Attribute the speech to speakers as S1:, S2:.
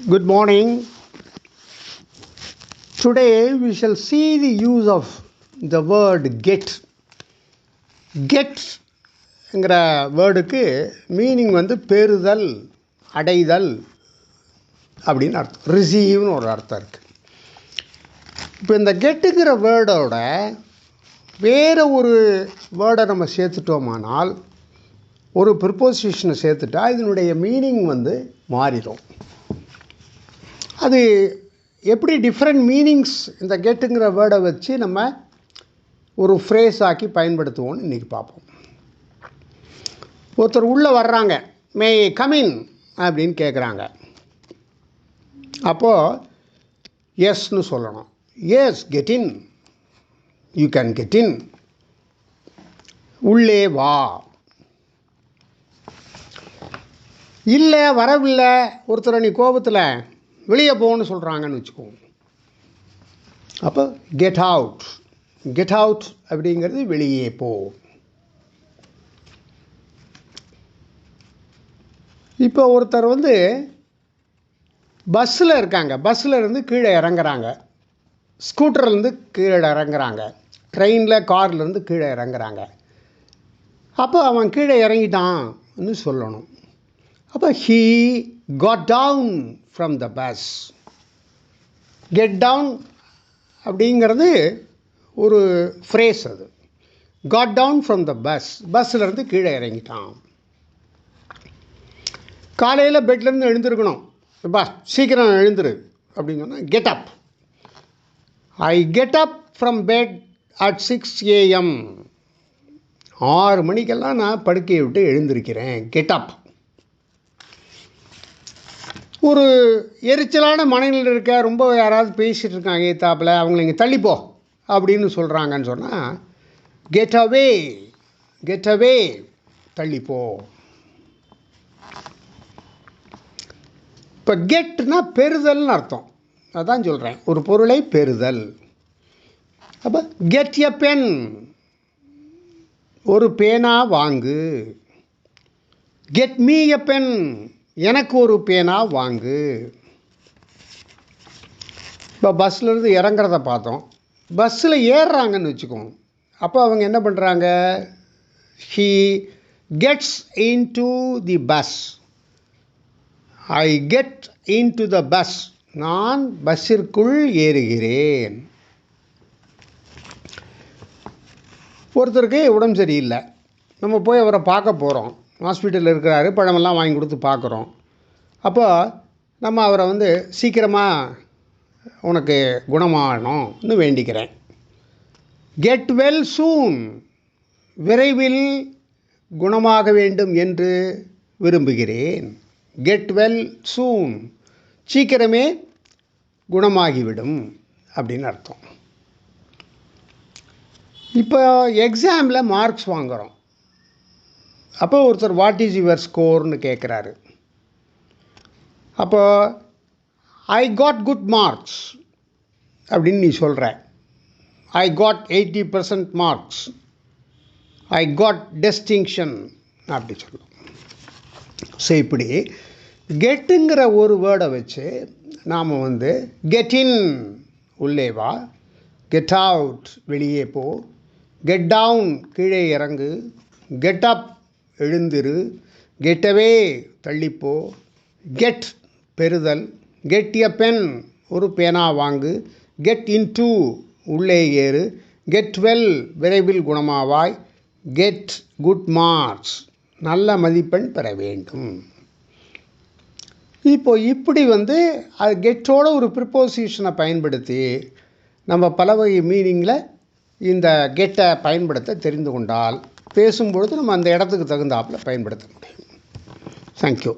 S1: Good morning. Today we shall see the use of the word get. கெட்ங்கிற வேர்டுக்கு meaning வந்து பெறுதல் அடைதல் அப்படின்னு அர்த்தம் ரிசீவ்னு ஒரு அர்த்தம் இருக்குது இப்போ இந்த கெட்டுங்கிற வேர்டோட வேறு ஒரு வேர்டை நம்ம சேர்த்துட்டோமானால் ஒரு ப்ரிப்போசிஷனை சேர்த்துட்டா இதனுடைய மீனிங் வந்து மாறிடும் அது எப்படி டிஃப்ரெண்ட் மீனிங்ஸ் இந்த கெட்டுங்கிற வேர்டை வச்சு நம்ம ஒரு ஃப்ரேஸ் ஆக்கி பயன்படுத்துவோம்னு இன்றைக்கி பார்ப்போம். ஒருத்தர் உள்ளே வர்றாங்க. மே கமின் அப்படின்னு கேட்குறாங்க அப்போது எஸ்னு சொல்லணும். Yes get in you can get in உள்ளே வா. இல்லை வரவில்லை. ஒருத்தர் நீ கோபத்தில். வெளியே போகணும்னு சொல்கிறாங்கன்னு வச்சுக்கோங்க. அப்போ கெட் அவுட் கெட் அவுட் அப்படிங்கிறது வெளியே போ. இப்போ ஒருத்தர் வந்து பஸ்ஸில் இருக்காங்க. பஸ்ஸில் இருந்து கீழே இறங்குறாங்க. ஸ்கூட்டர்லேருந்து கீழே இறங்குறாங்க. ட்ரெயினில் கார்லேருந்து கீழே இறங்குறாங்க. அப்போ அவன் கீழே இறங்கிட்டான்னு சொல்லணும். அப்போ he got down from the bus get down அப்படிங்கிறது ஒரு ஃப்ரேஸ் அது. Got down from the bus பஸ்ஸிலேருந்து கீழே இறங்கிட்டான். காலையில் பெட்லேருந்து எழுந்திருக்கணும். பா சீக்கிரம் எழுந்துரு அப்படின்னு சொன்னால் get up I get up from bed at six AM ஆறு மணிக்கெல்லாம் நான் படுக்கையை விட்டு எழுந்திருக்கிறேன். கெட் அப் ஒரு எரிச்சலான மனநிலையில் இருக்க ரொம்ப யாராவது பேசிகிட்டு இருக்காங்க ஏத்தாப்பில் அவங்கள இங்கே தள்ளிப்போ அப்படின்னு சொல்கிறாங்கன்னு சொன்னால் கெட் அவே கெட் அவே தள்ளிப்போ இப்போ கெட்னா பெறுதல்னு அர்த்தம். அதான் சொல்கிறேன் ஒரு பொருளை பெறுதல். அப்போ கெட் எ பென் ஒரு பேனா வாங்கு. கெட் மீ எ பென் எனக்கு ஒரு பேனா வாங்கு. இப்போ பஸ்ஸிலேருந்து இறங்குறத பார்த்தோம். பஸ்ஸில் ஏறுறாங்கன்னு வச்சுக்கோங்க. அப்போ அவங்க என்ன பண்ணுறாங்க he gets into the bus I get into the bus நான் பஸ்ஸிற்குள் ஏறுகிறேன். ஒருத்தருக்கு உடம்பு சரியில்லை. நம்ம போய் அவரை பார்க்க போகிறோம் ஹாஸ்பிட்டலில் இருக்கிறாரு பழமெல்லாம் வாங்கி கொடுத்து பார்க்குறோம். அப்போது நம்ம அவரை வந்து சீக்கிரமாக உனக்கு குணமாகணும்னு வேண்டிக்கிறேன். கெட் வெல் சூன் விரைவில் குணமாக வேண்டும் என்று விரும்புகிறேன். கெட் வெல் சூன் சீக்கிரமே குணமாகிவிடும் அப்படின்னு அர்த்தம். இப்போ எக்ஸாமில் மார்க்ஸ் வாங்குகிறோம் அப்போ ஒருத்தர் வாட் இஸ் யுவர் ஸ்கோர்னு கேட்குறாரு அப்போ ஐ காட் குட் மார்க்ஸ் அப்படின்னு நீ சொல்கிற I got eighty percent marks I got distinction அப்படி சொல்லும். ஸோ இப்படி கெட்டுங்கிற ஒரு வேர்டை வச்சு நாம் வந்து கெட் இன் உள்ளே வா. கெட் அவுட் வெளியே போ. கெட் டவுன் கீழே இறங்கு. கெட் அப் எழுந்திரு. கெட்டவே தள்ளிப்போ. கெட் பெறுதல். கெட் எ பென் ஒரு பேனா வாங்கு. கெட் இன் டூ உள்ளே ஏறு. கெட் வெல் விரைவில் குணமாவாய். Get good marks. நல்ல மதிப்பெண் பெற வேண்டும். இப்போ இப்படி வந்து அது கெட்டோட ஒரு ப்ரிப்போசிஷனை பயன்படுத்தி நம்ம பல வகை மீனிங்கில் இந்த கெட்டை பயன்படுத்த தெரிந்து கொண்டால் பேசும்பொழுது நம்ம அந்த இடத்துக்கு தகுந்தாப்பில் பயன்படுத்த முடியும். தேங்க்யூ